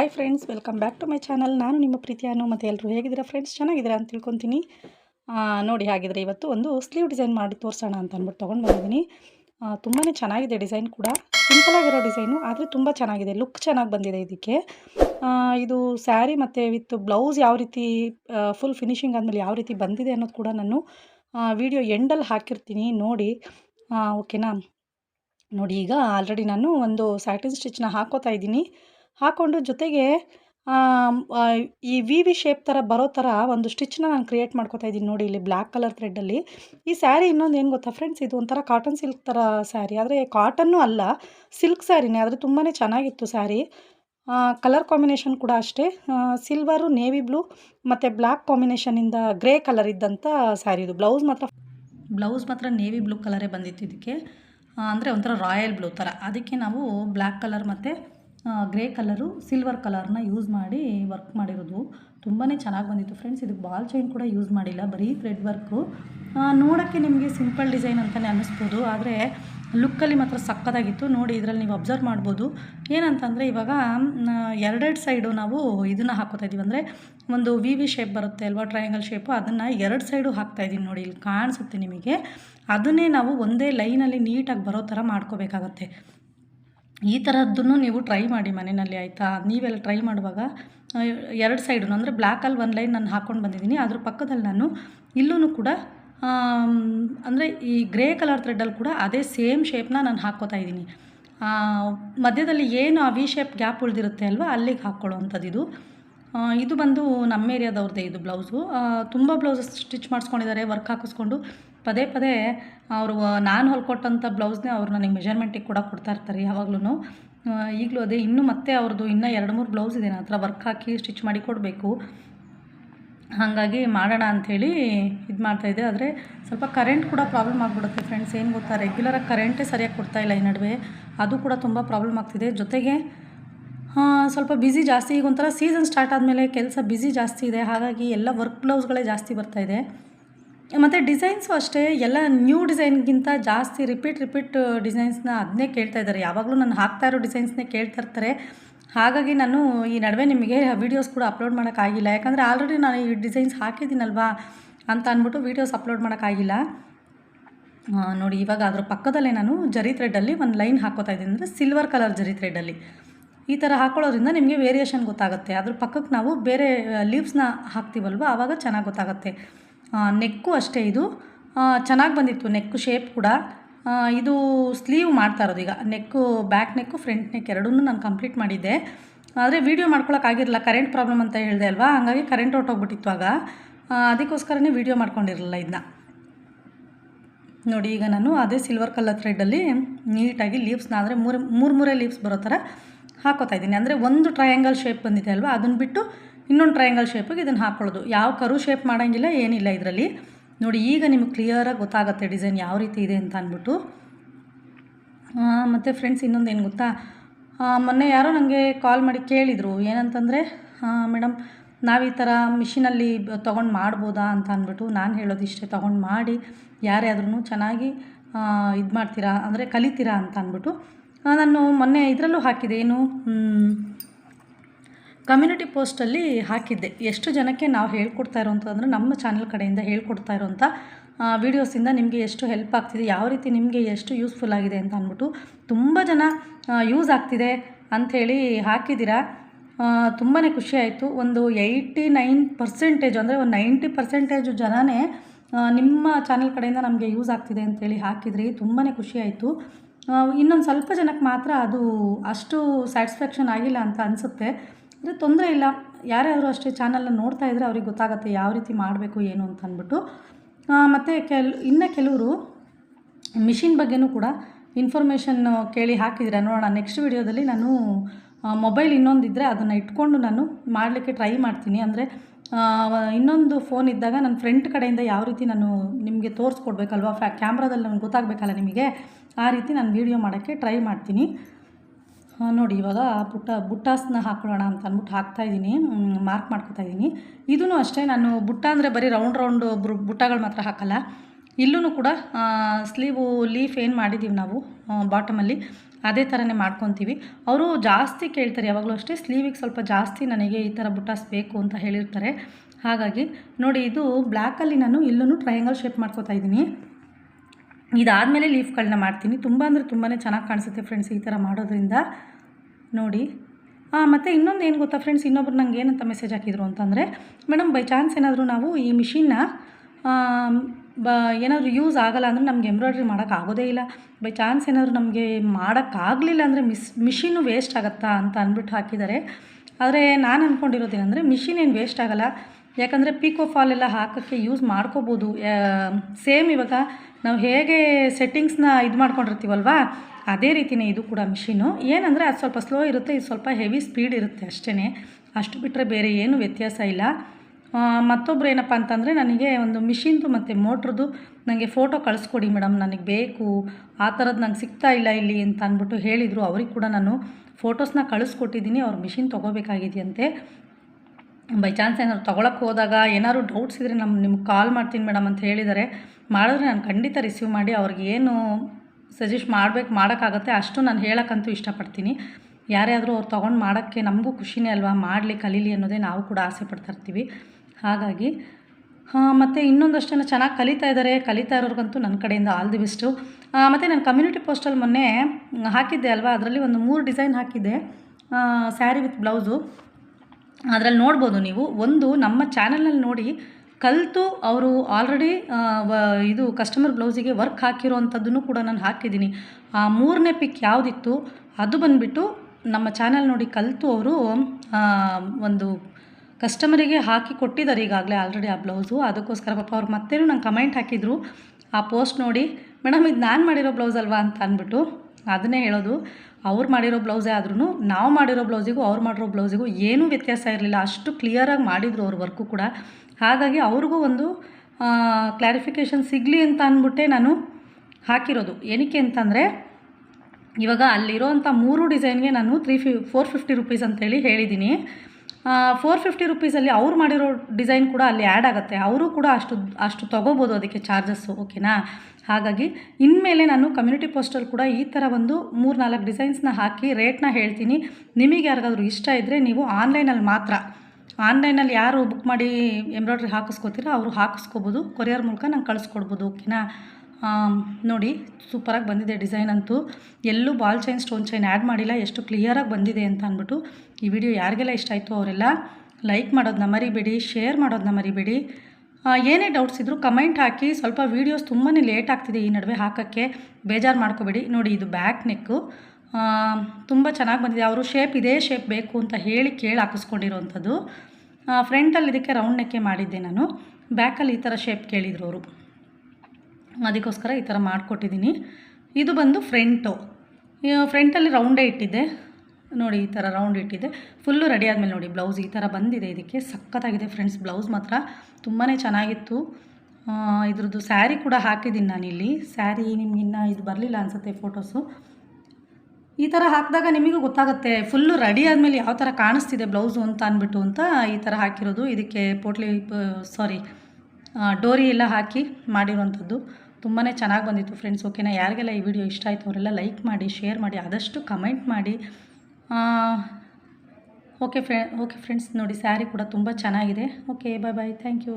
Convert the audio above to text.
Hi friends welcome back to my channel ನಾನು ನಿಮ್ಮ ಪ್ರೀತಿ ಅನ್ನೋ ಮತ್ತು ಎಲ್ಲರೂ ಹೇಗಿದ್ದೀರಾ ಫ್ರೆಂಡ್ಸ್ ಚೆನ್ನಾಗಿದ್ದೀರಾ ಅಂತ ತಿಳ್ಕೊತೀನಿ. ನೋಡಿ ಹಾಗಿದ್ರೆ ಇವತ್ತು ಒಂದು ಸ್ಲೀವ್ ಡಿಸೈನ್ ಮಾಡಿ ತೋರಿಸೋಣ ಅಂತ ಅಂದ್ಬಿಟ್ಟು ತೊಗೊಂಡು ಬಂದಿದ್ದೀನಿ. ತುಂಬಾ ಚೆನ್ನಾಗಿದೆ ಡಿಸೈನ್ ಕೂಡ. ಸಿಂಪಲಾಗಿರೋ ಡಿಸೈನು ಆದರೆ ತುಂಬ ಚೆನ್ನಾಗಿದೆ. ಲುಕ್ ಚೆನ್ನಾಗಿ ಬಂದಿದೆ ಇದಕ್ಕೆ. ಇದು ಸ್ಯಾರಿ ಮತ್ತು ವಿತ್ ಬ್ಲೌಸ್ ಯಾವ ರೀತಿ ಫುಲ್ ಫಿನಿಶಿಂಗ್ ಆದಮೇಲೆ ಯಾವ ರೀತಿ ಬಂದಿದೆ ಅನ್ನೋದು ಕೂಡ ನಾನು ವಿಡಿಯೋ ಎಂಡಲ್ಲಿ ಹಾಕಿರ್ತೀನಿ. ನೋಡಿ. ಓಕೆನಾ ನೋಡಿ ಈಗ ಆಲ್ರೆಡಿ ನಾನು ಒಂದು ಸ್ಯಾಟಿನ್ ಸ್ಟಿಚ್ನ ಹಾಕೋತಾ ಇದ್ದೀನಿ. ಹಾಕ್ಕೊಂಡು ಜೊತೆಗೆ ಈ ವಿ ವಿ ಶೇಪ್ ಥರ ಬರೋ ಥರ ಒಂದು ಸ್ಟಿಚ್ನ ನಾನು ಕ್ರಿಯೇಟ್ ಮಾಡ್ಕೋತಾ ಇದ್ದೀನಿ ನೋಡಿ ಇಲ್ಲಿ ಬ್ಲ್ಯಾಕ್ ಕಲರ್ ಥ್ರೆಡ್ಡಲ್ಲಿ ಈ ಸ್ಯಾರಿ ಇನ್ನೊಂದು ಏನು ಗೊತ್ತಾ ಫ್ರೆಂಡ್ಸ್ ಇದು ಒಂಥರ ಕಾಟನ್ ಸಿಲ್ಕ್ ಥರ ಸ್ಯಾರಿ ಆದರೆ ಕಾಟನ್ನು ಅಲ್ಲ ಸಿಲ್ಕ್ ಸ್ಯಾರಿನೇ ಆದರೆ ತುಂಬಾ ಚೆನ್ನಾಗಿತ್ತು ಸ್ಯಾರಿ ಕಲರ್ ಕಾಂಬಿನೇಷನ್ ಕೂಡ ಅಷ್ಟೇ. ಸಿಲ್ವರು ನೇವಿ ಬ್ಲೂ ಮತ್ತು ಬ್ಲ್ಯಾಕ್ ಕಾಂಬಿನೇಷನಿಂದ ಗ್ರೇ ಕಲರ್ ಇದ್ದಂಥ ಸ್ಯಾರಿ ಇದು. ಬ್ಲೌಸ್ ಮಾತ್ರ ಬ್ಲೌಸ್ ಮಾತ್ರ ನೇವಿ ಬ್ಲೂ ಕಲರೇ ಬಂದಿತ್ತು ಇದಕ್ಕೆ. ಅಂದರೆ ಒಂಥರ ರಾಯಲ್ ಬ್ಲೂ ಥರ ಅದಕ್ಕೆ ನಾವು ಬ್ಲ್ಯಾಕ್ ಕಲರ್ ಮತ್ತು ಗ್ರೇ ಕಲರು ಸಿಲ್ವರ್ ಕಲರ್ನ ಯೂಸ್ ಮಾಡಿ ವರ್ಕ್ ಮಾಡಿರೋದು. ತುಂಬಾ ಚೆನ್ನಾಗಿ ಬಂದಿತ್ತು ಫ್ರೆಂಡ್ಸ್ ಇದಕ್ಕೆ ಬಾಲ್ ಚೈನ್ ಕೂಡ ಯೂಸ್ ಮಾಡಿಲ್ಲ. ಬರೀ ಥ್ರೆಡ್ ವರ್ಕು ನೋಡೋಕ್ಕೆ ನಿಮಗೆ ಸಿಂಪಲ್ ಡಿಸೈನ್ ಅಂತಲೇ ಅನ್ನಿಸ್ಬೋದು. ಆದರೆ ಲುಕ್ಕಲ್ಲಿ ಮಾತ್ರ ಸಕ್ಕತ್ತಾಗಿತ್ತು. ನೋಡಿ ಇದರಲ್ಲಿ ನೀವು ಅಬ್ಸರ್ವ್ ಮಾಡ್ಬೋದು. ಏನಂತಂದರೆ ಇವಾಗ ಎರಡೆರಡು ಸೈಡು ನಾವು ಇದನ್ನು ಹಾಕೋತಾ ಇದ್ದೀವಿ ಅಂದರೆ ಒಂದು ವಿ ವಿ ಶೇಪ್ ಬರುತ್ತೆ ಅಲ್ವಾ ಟ್ರಯಾಂಗಲ್ ಶೇಪು ಅದನ್ನು ಎರಡು ಸೈಡು ಹಾಕ್ತಾ ಇದ್ದೀನಿ ನೋಡಿ. ಇಲ್ಲಿ ಕಾಣಿಸುತ್ತೆ ನಿಮಗೆ. ಅದನ್ನೇ ನಾವು ಒಂದೇ ಲೈನಲ್ಲಿ ನೀಟಾಗಿ ಬರೋ ಥರ ಮಾಡ್ಕೋಬೇಕಾಗತ್ತೆ. ಈ ಥರದ್ದನ್ನು ನೀವು ಟ್ರೈ ಮಾಡಿ ಮನೆಯಲ್ಲಿ ಆಯಿತಾ? ನೀವೆಲ್ಲ ಟ್ರೈ ಮಾಡುವಾಗ ಎರಡು ಸೈಡು ಅಂದರೆ ಬ್ಲ್ಯಾಕಲ್ಲಿ ಒಂದು ಲೈನ್ ನಾನು ಹಾಕ್ಕೊಂಡು ಬಂದಿದ್ದೀನಿ. ಅದ್ರ ಪಕ್ಕದಲ್ಲಿ ನಾನು ಇಲ್ಲೂ ಕೂಡ ಅಂದರೆ ಈ ಗ್ರೇ ಕಲರ್ ಥ್ರೆಡ್ಡಲ್ಲಿ ಕೂಡ ಅದೇ ಸೇಮ್ ಶೇಪ್ನ ನಾನು ಹಾಕ್ಕೋತಾ ಇದ್ದೀನಿ. ಮಧ್ಯದಲ್ಲಿ ಏನು ಆ ವಿ ಶೇಪ್ ಗ್ಯಾಪ್ ಉಳಿದಿರುತ್ತೆ ಅಲ್ವಾ, ಅಲ್ಲಿಗೆ ಹಾಕ್ಕೊಳ್ಳೋವಂಥದ್ದು ಇದು ಇದು ಬಂದು ನಮ್ಮ ಏರಿಯಾದವ್ರದ್ದೇ ಇದು ಬ್ಲೌಸು. ತುಂಬ ಬ್ಲೌಸಸ್ ಸ್ಟಿಚ್ ಮಾಡಿಸ್ಕೊಂಡಿದ್ದಾರೆ, ವರ್ಕ್ ಹಾಕಿಸ್ಕೊಂಡು. ಪದೇ ಪದೇ ಅವರು ನಾನು ಹೊಲ್ಕೊಟ್ಟಂಥ ಬ್ಲೌಸ್ನೇ ಅವ್ರು ನನಗೆ ಮೆಷರ್ಮೆಂಟಿಗೆ ಕೂಡ ಕೊಡ್ತಾ ಇರ್ತಾರೆ ಯಾವಾಗ್ಲೂ ಈಗಲೂ ಅದೇ, ಇನ್ನೂ ಮತ್ತೆ ಅವ್ರದ್ದು ಇನ್ನೂ ಎರಡು ಮೂರು ಬ್ಲೌಸ್ ಇದೆ ನನ್ನ ಹತ್ರ ವರ್ಕ್ ಹಾಕಿ ಸ್ಟಿಚ್ ಮಾಡಿ ಕೊಡಬೇಕು. ಹಾಗಾಗಿ ಮಾಡೋಣ ಅಂಥೇಳಿ ಇದು ಮಾಡ್ತಾಯಿದ್ದೆ ಆದರೆ ಸ್ವಲ್ಪ ಕರೆಂಟ್ ಕೂಡ ಪ್ರಾಬ್ಲಮ್ ಆಗಿಬಿಡುತ್ತೆ ಫ್ರೆಂಡ್ಸ್ ಏನು ಗೊತ್ತಾ? ರೆಗ್ಯುಲರಾಗಿ ಕರೆಂಟೇ ಸರಿಯಾಗಿ ಕೊಡ್ತಾಯಿಲ್ಲ ಈ ನಡುವೆ. ಅದು ಕೂಡ ತುಂಬ ಪ್ರಾಬ್ಲಮ್ ಆಗ್ತಿದೆ. ಜೊತೆಗೆ ಸ್ವಲ್ಪ ಬ್ಯುಸಿ ಜಾಸ್ತಿ. ಈಗ ಒಂಥರ ಸೀಸನ್ ಸ್ಟಾರ್ಟ್ ಆದಮೇಲೆ ಕೆಲಸ ಬ್ಯುಸಿ ಜಾಸ್ತಿ ಇದೆ. ಹಾಗಾಗಿ ಎಲ್ಲ ವರ್ಕ್ ಬ್ಲೌಸ್ಗಳೇ ಜಾಸ್ತಿ ಬರ್ತಾ ಇದೆ. ಮತ್ತು ಡಿಸೈನ್ಸು ಅಷ್ಟೇ. ಎಲ್ಲ ನ್ಯೂ ಡಿಸೈನ್ಗಿಂತ ಜಾಸ್ತಿ ರಿಪೀಟ್ ರಿಪೀಟ್ ಡಿಸೈನ್ಸ್ನ ಅದನ್ನೇ ಕೇಳ್ತಾ ಇದ್ದಾರೆ. ಯಾವಾಗಲೂ ನಾನು ಹಾಕ್ತಾ ಇರೋ ಡಿಸೈನ್ಸ್ನೇ ಕೇಳ್ತಾ ಇರ್ತಾರೆ. ಹಾಗಾಗಿ ನಾನು ಈ ನಡುವೆ ನಿಮಗೆ ವೀಡಿಯೋಸ್ ಕೂಡ ಅಪ್ಲೋಡ್ ಮಾಡೋಕ್ಕಾಗಿಲ್ಲ ಯಾಕಂದರೆ ಆಲ್ರೆಡಿ ನಾನು ಈ ಡಿಸೈನ್ಸ್ ಹಾಕಿದ್ದೀನಲ್ವಾ ಅಂತ ಅಂದ್ಬಿಟ್ಟು ವೀಡಿಯೋಸ್ ಅಪ್ಲೋಡ್ ಮಾಡೋಕ್ಕಾಗಿಲ್ಲ ನೋಡಿ, ಇವಾಗ ಅದ್ರ ಪಕ್ಕದಲ್ಲೇ ನಾನು ಜರಿ ಥ್ರೆಡ್ಡಲ್ಲಿ ಒಂದು ಲೈನ್ ಹಾಕೋತಾ ಇದ್ದೀನಿ. ಅಂದರೆ ಸಿಲ್ವರ್ ಕಲರ್ ಜರಿ ಥ್ರೆಡ್ಡಲ್ಲಿ ಈ ಥರ ಹಾಕೊಳ್ಳೋದ್ರಿಂದ ನಿಮಗೆ ವೇರಿಯೇಷನ್ ಗೊತ್ತಾಗುತ್ತೆ. ಅದ್ರ ಪಕ್ಕಕ್ಕೆ ನಾವು ಬೇರೆ ಲೀವ್ಸ್ನ ಹಾಕ್ತೀವಲ್ವ? ಆವಾಗ ಚೆನ್ನಾಗಿ ಗೊತ್ತಾಗುತ್ತೆ. ನೆಕ್ಕು ಅಷ್ಟೇ ಇದು. ಚೆನ್ನಾಗಿ ಬಂದಿತ್ತು ನೆಕ್ಕು ಶೇಪ್ ಕೂಡ. ಇದು ಸ್ಲೀವ್ ಮಾಡ್ತಾ ಇರೋದು ಈಗ. Neck back neck front neck ಎರಡೂ ನಾನು ಕಂಪ್ಲೀಟ್ ಮಾಡಿದ್ದೆ. ಆದರೆ ವೀಡಿಯೋ ಮಾಡ್ಕೊಳಕ್ಕಾಗಿರಲಿಲ್ಲ ಕರೆಂಟ್ ಪ್ರಾಬ್ಲಮ್ ಅಂತ ಹೇಳಿದೆ ಅಲ್ವಾ? ಹಾಗಾಗಿ ಕರೆಂಟ್ ಹೊರ್ಟೋಗ್ಬಿಟ್ಟಿತ್ತು ಆಗ. ಅದಕ್ಕೋಸ್ಕರನೇ ವೀಡಿಯೋ ಮಾಡ್ಕೊಂಡಿರಲಿಲ್ಲ ಇದನ್ನ ನೋಡಿ, ಈಗ ನಾನು ಅದೇ ಸಿಲ್ವರ್ ಕಲರ್ ಥ್ರೆಡ್ಡಲ್ಲಿ ನೀಟಾಗಿ ಲೀವ್ಸ್ನ ಅಂದರೆ ಮೂರು ಮೂರು ಮೂರೇ ಲೀವ್ಸ್ ಬರೋ ಥರ ಹಾಕೋತಾ ಇದ್ದೀನಿ. ಅಂದರೆ ಒಂದು ಟ್ರಯಾಂಗಲ್ ಶೇಪ್ ಬಂದಿದೆ ಅಲ್ವಾ? ಅದನ್ನು ಬಿಟ್ಟು ಇನ್ನೊಂದು ಟ್ರಯಾಂಗಲ್ ಶೇಪಿಗೆ ಇದನ್ನು ಹಾಕ್ಕೊಳ್ಳೋದು ಯಾವ ಕರು ಶೇಪ್ ಮಾಡೋಂಗಿಲ್ಲ, ಏನಿಲ್ಲ ಇದರಲ್ಲಿ. ನೋಡಿ, ಈಗ ನಿಮಗೆ ಕ್ಲಿಯರಾಗಿ ಗೊತ್ತಾಗುತ್ತೆ ಡಿಸೈನ್ ಯಾವ ರೀತಿ ಇದೆ ಅಂತ ಅಂದ್ಬಿಟ್ಟು. ಮತ್ತು ಫ್ರೆಂಡ್ಸ್ ಇನ್ನೊಂದು ಏನು ಗೊತ್ತಾ ಮೊನ್ನೆ ಯಾರೋ ನನಗೆ ಕಾಲ್ ಮಾಡಿ ಕೇಳಿದರು. ಏನಂತಂದರೆ ಮೇಡಮ್ ನಾವು ಈ ಥರ ಮಿಷಿನಲ್ಲಿ ತೊಗೊಂಡು ಮಾಡ್ಬೋದಾ ಅಂತ ಅಂದ್ಬಿಟ್ಟು ನಾನು ಹೇಳೋದು ಇಷ್ಟೇ. ತೊಗೊಂಡು ಮಾಡಿ ಯಾರ್ಯಾದ್ರೂ ಚೆನ್ನಾಗಿ ಇದು ಮಾಡ್ತೀರಾ, ಅಂದರೆ ಕಲಿತೀರಾ ಅಂತ ಅಂದ್ಬಿಟ್ಟು. ನಾನು ಮೊನ್ನೆ ಇದರಲ್ಲೂ ಹಾಕಿದೆ. ಏನು? ಕಮ್ಯುನಿಟಿ ಪೋಸ್ಟಲ್ಲಿ ಹಾಕಿದ್ದೆ. ಎಷ್ಟು ಜನಕ್ಕೆ ನಾವು ಹೇಳ್ಕೊಡ್ತಾ ಇರೋಂಥದ್ದು ನಮ್ಮ ಚಾನಲ್ ಕಡೆಯಿಂದ ಹೇಳ್ಕೊಡ್ತಾ ಇರೋಂಥ ವೀಡಿಯೋಸಿಂದ ನಿಮಗೆ ಎಷ್ಟು ಹೆಲ್ಪ್ ಆಗ್ತಿದೆ, ಯಾವ ರೀತಿ ನಿಮಗೆ ಎಷ್ಟು ಯೂಸ್ಫುಲ್ ಆಗಿದೆ ಅಂತ ಅಂದ್ಬಿಟ್ಟು ತುಂಬ ಜನ ಯೂಸ್ ಆಗ್ತಿದೆ ಅಂಥೇಳಿ ಹಾಕಿದ್ದೀರಾ. ತುಂಬಾ ಖುಷಿ ಆಯಿತು. ಒಂದು ಏಯ್ಟಿ ನೈನ್ ಪರ್ಸೆಂಟೇಜ್ ಅಂದರೆ ಒಂದು ನೈಂಟಿ ಪರ್ಸೆಂಟೇಜು ಜನನೇ ನಿಮ್ಮ ಚಾನಲ್ ಕಡೆಯಿಂದ ನಮಗೆ ಯೂಸ್ ಆಗ್ತಿದೆ ಅಂತೇಳಿ ಹಾಕಿದ್ರಿ. ತುಂಬಾ ಖುಷಿ ಆಯಿತು. ಇನ್ನೊಂದು ಸ್ವಲ್ಪ ಜನಕ್ಕೆ ಮಾತ್ರ ಅದು ಅಷ್ಟು ಸ್ಯಾಟಿಸ್ಫ್ಯಾಕ್ಷನ್ ಆಗಿಲ್ಲ ಅಂತ ಅನಿಸುತ್ತೆ. ಅಂದರೆ ತೊಂದರೆ ಇಲ್ಲ. ಯಾರ್ಯಾರು ಅಷ್ಟೇ ಚಾನಲ್ನ ನೋಡ್ತಾ ಇದ್ದರೆ ಅವ್ರಿಗೆ ಗೊತ್ತಾಗುತ್ತೆ ಯಾವ ರೀತಿ ಮಾಡಬೇಕು, ಏನು ಅಂತ ಅಂದ್ಬಿಟ್ಟು. ಮತ್ತು ಕೆಲ್, ಇನ್ನು ಕೆಲವರು ಮಿಷಿನ್ ಬಗ್ಗೆನೂ ಕೂಡ ಇನ್ಫಾರ್ಮೇಷನ್ ಕೇಳಿ ಹಾಕಿದರೆ, ನೋಡೋಣ ನೆಕ್ಸ್ಟ್ ವಿಡಿಯೋದಲ್ಲಿ ನಾನು ಮೊಬೈಲ್ ಇನ್ನೊಂದಿದ್ದರೆ ಅದನ್ನು ಇಟ್ಕೊಂಡು ನಾನು ಮಾಡಲಿಕ್ಕೆ ಟ್ರೈ ಮಾಡ್ತೀನಿ. ಅಂದರೆ ಇನ್ನೊಂದು ಫೋನ್ ಇದ್ದಾಗ ನನ್ನ ಫ್ರೆಂಡ್ ಕಡೆಯಿಂದ ಯಾವ ರೀತಿ ನಾನು ನಿಮಗೆ ತೋರಿಸ್ಕೊಡ್ಬೇಕಲ್ವ? ಫ್ಯಾ ಕ್ಯಾಮ್ರಾದಲ್ಲಿ ನನಗೆ ಗೊತ್ತಾಗಬೇಕಲ್ಲ ನಿಮಗೆ? ಆ ರೀತಿ ನಾನು ವೀಡಿಯೋ ಮಾಡೋಕ್ಕೆ ಟ್ರೈ ಮಾಡ್ತೀನಿ. ನೋಡಿ, ಇವಾಗ ಪುಟ್ಟ, ಬುಟ್ಟಾಸ್ನ ಹಾಕೊಳ್ಳೋಣ ಅಂತ ಅಂದ್ಬಿಟ್ಟು ಹಾಕ್ತಾಯಿದ್ದೀನಿ ಮಾರ್ಕ್ ಮಾಡ್ಕೊತಾ ಇದ್ದೀನಿ. ಇದೂ ಅಷ್ಟೇ, ನಾನು ಬುಟ್ಟ ಅಂದರೆ ಬರೀ ರೌಂಡ್ ರೌಂಡ್ ಬುಟ್ಟಗಳು ಮಾತ್ರ ಹಾಕಲ್ಲ. ಇಲ್ಲೂ ಕೂಡ ಸ್ಲೀವು, ಲೀಫ್ ಏನು ಮಾಡಿದ್ದೀವಿ ನಾವು ಬಾಟಮಲ್ಲಿ ಅದೇ ಥರನೇ ಮಾಡ್ಕೊತೀವಿ. ಅವರು ಜಾಸ್ತಿ ಕೇಳ್ತಾರೆ, ಯಾವಾಗಲೂ ಅಷ್ಟೇ ಸ್ಲೀವಿಗೆ ಸ್ವಲ್ಪ ಜಾಸ್ತಿ ನನಗೆ ಈ ಥರ ಬುಟಾಸ್ ಬೇಕು ಅಂತ ಹೇಳಿರ್ತಾರೆ. ಹಾಗಾಗಿ, ನೋಡಿ ಇದು ಬ್ಲ್ಯಾಕಲ್ಲಿ ನಾನು ಇಲ್ಲೂ ಟ್ರಯಾಂಗಲ್ ಶೇಪ್ ಮಾಡ್ಕೋತಾ ಇದ್ದೀನಿ. ಇದಾದಮೇಲೆ ಲೀಫ್ಗಳನ್ನ ಮಾಡ್ತೀನಿ. ತುಂಬ ಅಂದರೆ ತುಂಬಾ ಚೆನ್ನಾಗಿ ಕಾಣಿಸುತ್ತೆ ಫ್ರೆಂಡ್ಸ್ ಈ ಥರ ಮಾಡೋದ್ರಿಂದ. ನೋಡಿ. ಮತ್ತು ಇನ್ನೊಂದು ಏನು ಗೊತ್ತಾ ಫ್ರೆಂಡ್ಸ್ ಇನ್ನೊಬ್ರು ನಂಗೆ ಏನಂತ ಮೆಸೇಜ್ ಹಾಕಿದ್ರು ಅಂತಂದರೆ ಮೇಡಮ್ ಬೈ ಚಾನ್ಸ್ ಏನಾದರೂ ನಾವು ಈ ಮಿಷಿನ್ನ ಬ, ಏನಾದರೂ ಯೂಸ್ ಆಗಲ್ಲ ಅಂದರೆ ನಮ್ಗೆ ಎಂಬ್ರಾಯ್ಡ್ರಿ ಮಾಡೋಕ್ಕಾಗೋದೇ ಇಲ್ಲ. ಬೈ ಚಾನ್ಸ್ ಏನಾದರೂ ನಮಗೆ ಮಾಡೋಕ್ಕಾಗಲಿಲ್ಲ ಅಂದರೆ ಮಿಸ್ ಮಿಷಿನು ವೇಸ್ಟ್ ಆಗುತ್ತಾ ಅಂತ ಅಂದ್ಬಿಟ್ಟು ಹಾಕಿದ್ದಾರೆ. ಆದರೆ ನಾನು ಅಂದ್ಕೊಂಡಿರೋದೇನೆಂದರೆ ಮಿಷಿನ್ ಏನು ವೇಸ್ಟ್ ಆಗಲ್ಲ. ಯಾಕಂದರೆ ಪಿಕೋ ಫಾಲ್ ಎಲ್ಲ ಹಾಕೋಕ್ಕೆ ಯೂಸ್ ಮಾಡ್ಕೋಬೋದು. ಸೇಮ್ ಇವಾಗ ನಾವು ಹೇಗೆ ಸೆಟ್ಟಿಂಗ್ಸ್ನ ಇದು ಮಾಡ್ಕೊಂಡಿರ್ತೀವಲ್ವಾ? ಅದೇ ರೀತಿಯೇ ಇದು ಕೂಡ ಮಿಷಿನು ಏನಂದರೆ ಅದು ಸ್ವಲ್ಪ ಸ್ಲೋ ಇರುತ್ತೆ, ಇದು ಸ್ವಲ್ಪ ಹೆವಿ ಸ್ಪೀಡ್ ಇರುತ್ತೆ ಅಷ್ಟೇ ಅಷ್ಟು ಬಿಟ್ಟರೆ ಬೇರೆ ಏನು ವ್ಯತ್ಯಾಸ ಇಲ್ಲ. ಮತ್ತೊಬ್ರು ಏನಪ್ಪ ಅಂತಂದರೆ ನನಗೆ ಒಂದು ಮಿಷಿನ್ದು ಮತ್ತು ಮೋಟ್ರದ್ದು ನನಗೆ ಫೋಟೋ ಕಳಿಸ್ಕೊಡಿ ಮೇಡಮ್, ನನಗೆ ಬೇಕು, ಆ ಥರದ್ದು ನಂಗೆ ಸಿಗ್ತಾ ಇಲ್ಲ ಇಲ್ಲಿ ಅಂತ ಅಂದ್ಬಿಟ್ಟು ಹೇಳಿದರು. ಅವ್ರಿಗೆ ಕೂಡ ನಾನು ಫೋಟೋಸ್ನ ಕಳಿಸ್ಕೊಟ್ಟಿದ್ದೀನಿ ಅವ್ರ ಮಿಷಿನ್ ತೊಗೋಬೇಕಾಗಿದೆಯಂತೆ. ಬೈ ಚಾನ್ಸ್ ಏನಾದ್ರು ತೊಗೊಳಕ್ಕೆ ಹೋದಾಗ ಏನಾದ್ರು ಡೌಟ್ಸ್ ಇದ್ದರೆ ನಮ್ಮ ನಿಮ್ಗೆ ಕಾಲ್ ಮಾಡ್ತೀನಿ ಮೇಡಮ್ ಅಂತ ಹೇಳಿದ್ದಾರೆ ಮಾಡಿದ್ರೆ ನಾನು ಖಂಡಿತ ರಿಸೀವ್ ಮಾಡಿ, ಅವ್ರಿಗೆ ಏನು ಸಜೆಸ್ಟ್ ಮಾಡಬೇಕು, ಮಾಡೋಕ್ಕಾಗತ್ತೆ ಅಷ್ಟು ನಾನು ಹೇಳೋಕ್ಕಂತೂ ಇಷ್ಟಪಡ್ತೀನಿ. ಯಾರೇ ಆದರೂ ಅವ್ರು ತೊಗೊಂಡು ಮಾಡೋಕ್ಕೆ ನಮಗೂ ಖುಷಿನೇ ಅಲ್ವಾ? ಮಾಡಲಿ, ಕಲೀಲಿ ಅನ್ನೋದೇ ನಾವು ಕೂಡ ಆಸೆ ಪಡ್ತಾ ಇರ್ತೀವಿ. ಹಾಗಾಗಿ ಮತ್ತು ಇನ್ನೊಂದಷ್ಟು ಜನ ಚೆನ್ನಾಗಿ ಕಲಿತಾ ಇದ್ದಾರೆ. ಕಲಿತಾ ಇರೋರ್ಗಂತೂ ನನ್ನ ಕಡೆಯಿಂದ ಆಲ್ ದಿ ಬೆಸ್ಟು ಮತ್ತು ನಾನು ಕಮ್ಯುನಿಟಿ ಪೋಸ್ಟಲ್ಲಿ ಮೊನ್ನೆ ಹಾಕಿದ್ದೆ ಅಲ್ವಾ? ಅದರಲ್ಲಿ ಒಂದು ಮೂರು ಡಿಸೈನ್ ಹಾಕಿದ್ದೆ. ಸ್ಯಾರಿ ವಿತ್ ಬ್ಲೌಸು ಅದರಲ್ಲಿ ನೋಡ್ಬೋದು ನೀವು. ಒಂದು ನಮ್ಮ ಚಾನಲ್ನಲ್ಲಿ ನೋಡಿ ಕಲಿತು ಅವರು ಆಲ್ರೆಡಿ ಇದು ಕಸ್ಟಮರ್ ಬ್ಲೌಸಿಗೆ ವರ್ಕ್ ಹಾಕಿರೋವಂಥದ್ದನ್ನು ಕೂಡ ನಾನು ಹಾಕಿದ್ದೀನಿ. ಆ, ಮೂರನೇ ಪಿಕ್ ಯಾವುದಿತ್ತು? ಅದು ಬಂದುಬಿಟ್ಟು ನಮ್ಮ ಚಾನಲ್ ನೋಡಿ ಕಲಿತು ಅವರು ಒಂದು ಕಸ್ಟಮರಿಗೆ ಹಾಕಿ ಕೊಟ್ಟಿದ್ದಾರೆ ಈಗಾಗಲೇ ಆಲ್ರೆಡಿ ಆ ಬ್ಲೌಸು ಅದಕ್ಕೋಸ್ಕರ ಪಾಪ ಅವ್ರು ಮತ್ತೇನು ನಂಗೆ ಕಮೆಂಟ್ ಹಾಕಿದ್ರು. ಆ ಪೋಸ್ಟ್ ನೋಡಿ, ಮೇಡಮ್, ಇದು ನಾನು ಮಾಡಿರೋ ಬ್ಲೌಸ್ ಅಲ್ವಾ? ಅಂತ ಅಂದ್ಬಿಟ್ಟು ಅದನ್ನೇ ಹೇಳೋದು. ಅವ್ರು ಮಾಡಿರೋ ಬ್ಲೌಸೇ ಆದ್ರೂ ನಾವು ಮಾಡಿರೋ ಬ್ಲೌಸಿಗೂ ಅವ್ರು ಮಾಡಿರೋ ಬ್ಲೌಸಿಗೂ ಏನೂ ವ್ಯತ್ಯಾಸ ಇರಲಿಲ್ಲ. ಅಷ್ಟು ಕ್ಲಿಯರಾಗಿ ಮಾಡಿದರು ಅವ್ರ ವರ್ಕು ಕೂಡ. ಹಾಗಾಗಿ ಅವ್ರಿಗೂ ಒಂದು ಕ್ಲಾರಿಫಿಕೇಷನ್ ಸಿಗಲಿ ಅಂತ ಅಂದ್ಬಿಟ್ಟೆ ನಾನು ಹಾಕಿರೋದು. ಏನಕ್ಕೆ ಅಂತಂದರೆ, ಇವಾಗ ಅಲ್ಲಿರೋಂಥ ಮೂರು ಡಿಸೈನ್ಗೆ ನಾನು ತ್ರೀ ಫಿ ಫೋರ್ ಫಿಫ್ಟಿ ರುಪೀಸ್ ಅಂತೇಳಿ ಹೇಳಿದ್ದೀನಿ ಫೋರ್ ಫಿಫ್ಟಿ ರುಪೀಸಲ್ಲಿ ಅವ್ರು ಮಾಡಿರೋ ಡಿಸೈನ್ ಕೂಡ ಅಲ್ಲಿ ಆ್ಯಡ್ ಆಗುತ್ತೆ. ಅವರು ಕೂಡ ಅಷ್ಟು ಅಷ್ಟು ತೊಗೋಬೋದು ಅದಕ್ಕೆ ಚಾರ್ಜಸ್ಸು ಓಕೆನಾ ಹಾಗಾಗಿ, ಇನ್ಮೇಲೆ ನಾನು ಕಮ್ಯುನಿಟಿ ಪೋಸ್ಟಲ್ಲಿ ಕೂಡ ಈ ಥರ ಒಂದು ಮೂರು ನಾಲ್ಕು ಡಿಸೈನ್ಸ್ನ ಹಾಕಿ ರೇಟ್ನ ಹೇಳ್ತೀನಿ. ನಿಮಗೆ ಯಾರಿಗಾದ್ರೂ ಇಷ್ಟ ಇದ್ದರೆ ನೀವು ಆನ್ಲೈನಲ್ಲಿ ಮಾತ್ರ. ಆನ್ಲೈನಲ್ಲಿ ಯಾರು ಬುಕ್ ಮಾಡಿ ಎಂಬ್ರಾಯ್ಡ್ರಿ ಹಾಕಿಸ್ಕೋತೀರೋ ಅವರು ಹಾಕಿಸ್ಕೋಬೋದು. ಕೊರಿಯರ್ ಮೂಲಕ ನಂಗೆ ಕಳಿಸ್ಕೊಡ್ಬೋದು ಓಕೆನಾ ನೋಡಿ, ಸೂಪರಾಗಿ ಬಂದಿದೆ ಡಿಸೈನ್ ಅಂತೂ. ಎಲ್ಲೂ ball chain, stone chain add ಮಾಡಿಲ್ಲ, ಎಷ್ಟು ಕ್ಲಿಯರಾಗಿ ಬಂದಿದೆ ಅಂತ ಅಂದ್ಬಿಟ್ಟು ಈ ವಿಡಿಯೋ ಯಾರಿಗೆಲ್ಲ ಇಷ್ಟ ಆಯಿತು ಅವರೆಲ್ಲ ಲೈಕ್ ಮಾಡೋದನ್ನ ಮರಿಬೇಡಿ ಶೇರ್ ಮಾಡೋದನ್ನ ಮರಿಬೇಡಿ. ಏನೇ ಡೌಟ್ಸ್ ಇದ್ದರೂ ಕಮೆಂಟ್ ಹಾಕಿ, ಸ್ವಲ್ಪ ವೀಡಿಯೋಸ್ ತುಂಬಾ ಲೇಟ್ ಆಗ್ತಿದೆ ಈ ನಡುವೆ ಹಾಕೋಕ್ಕೆ. ಬೇಜಾರು ಮಾಡ್ಕೋಬೇಡಿ. ನೋಡಿ, ಇದು ಬ್ಯಾಕ್ ನೆಕ್ಕು ತುಂಬ ಚೆನ್ನಾಗಿ ಬಂದಿದೆ. ಅವರು ಶೇಪ್ ಇದೇ ಶೇಪ್ ಬೇಕು ಅಂತ ಹೇಳಿ ಕೇಳಿ ಹಾಕಿಸ್ಕೊಂಡಿರೋವಂಥದ್ದು ಫ್ರಂಟಲ್ಲಿ ಇದಕ್ಕೆ ರೌಂಡ್ ನೆಕ್ಕೆ ಮಾಡಿದ್ದೆ ನಾನು. ಬ್ಯಾಕಲ್ಲಿ ಈ ಥರ ಶೇಪ್ ಕೇಳಿದ್ರು ಅವರು. ಅದಕ್ಕೋಸ್ಕರ ಈ ಥರ ಮಾಡಿಕೊಟ್ಟಿದ್ದೀನಿ. ಇದು ಬಂದು ಫ್ರಂಟು. ಫ್ರಂಟಲ್ಲಿ ರೌಂಡೇ ಇಟ್ಟಿದ್ದೆ. ನೋಡಿ, ಈ ಥರ ರೌಂಡ್ ಇಟ್ಟಿದ್ದೆ. ಫುಲ್ಲು ರೆಡಿ ಆದಮೇಲೆ ನೋಡಿ, ಬ್ಲೌಸ್ ಈ ಥರ ಬಂದಿದೆ ಇದಕ್ಕೆ. ಸಖತ್ತಾಗಿದೆ ಫ್ರೆಂಡ್ಸ್, ಬ್ಲೌಸ್ ಮಾತ್ರ ತುಂಬಾ ಚೆನ್ನಾಗಿತ್ತು. ಇದ್ರದ್ದು ಸ್ಯಾರಿ ಕೂಡ ಹಾಕಿದ್ದೀನಿ ನಾನಿಲ್ಲಿ. ಸ್ಯಾರಿ ನಿಮ್ಗಿನ್ನ ಇದು ಬರಲಿಲ್ಲ ಅನಿಸುತ್ತೆ ಫೋಟೋಸು. ಈ ಥರ ಹಾಕಿದಾಗ ನಿಮಗೂ ಗೊತ್ತಾಗುತ್ತೆ, ಫುಲ್ಲು ರೆಡಿ ಆದಮೇಲೆ ಯಾವ ಥರ ಕಾಣಿಸ್ತಿದೆ ಬ್ಲೌಸು ಅಂತ ಅಂದ್ಬಿಟ್ಟು ಅಂತ ಈ ಥರ ಹಾಕಿರೋದು. ಇದಕ್ಕೆ ಪೋಟ್ಲಿ ಸಾರಿ ಡೋರಿ ಎಲ್ಲ ಹಾಕಿ ಮಾಡಿರೋವಂಥದ್ದು. ತುಂಬಾ ಚೆನ್ನಾಗಿ ಬಂದಿತ್ತು ಫ್ರೆಂಡ್ಸ್ ಓಕೆನಾ ಯಾರಿಗೆಲ್ಲ ಈ ವಿಡಿಯೋ ಇಷ್ಟ ಆಯಿತು ಅವರೆಲ್ಲ ಲೈಕ್ ಮಾಡಿ ಶೇರ್ ಮಾಡಿ, ಆದಷ್ಟು ಕಮೆಂಟ್ ಮಾಡಿ. ಓಕೆ ಫ್ರೆ ಓಕೆ ಫ್ರೆಂಡ್ಸ್ ನೋಡಿ ಸ್ಯಾರಿ ಕೂಡ ತುಂಬ ಚೆನ್ನಾಗಿದೆ. Okay bye bye thank you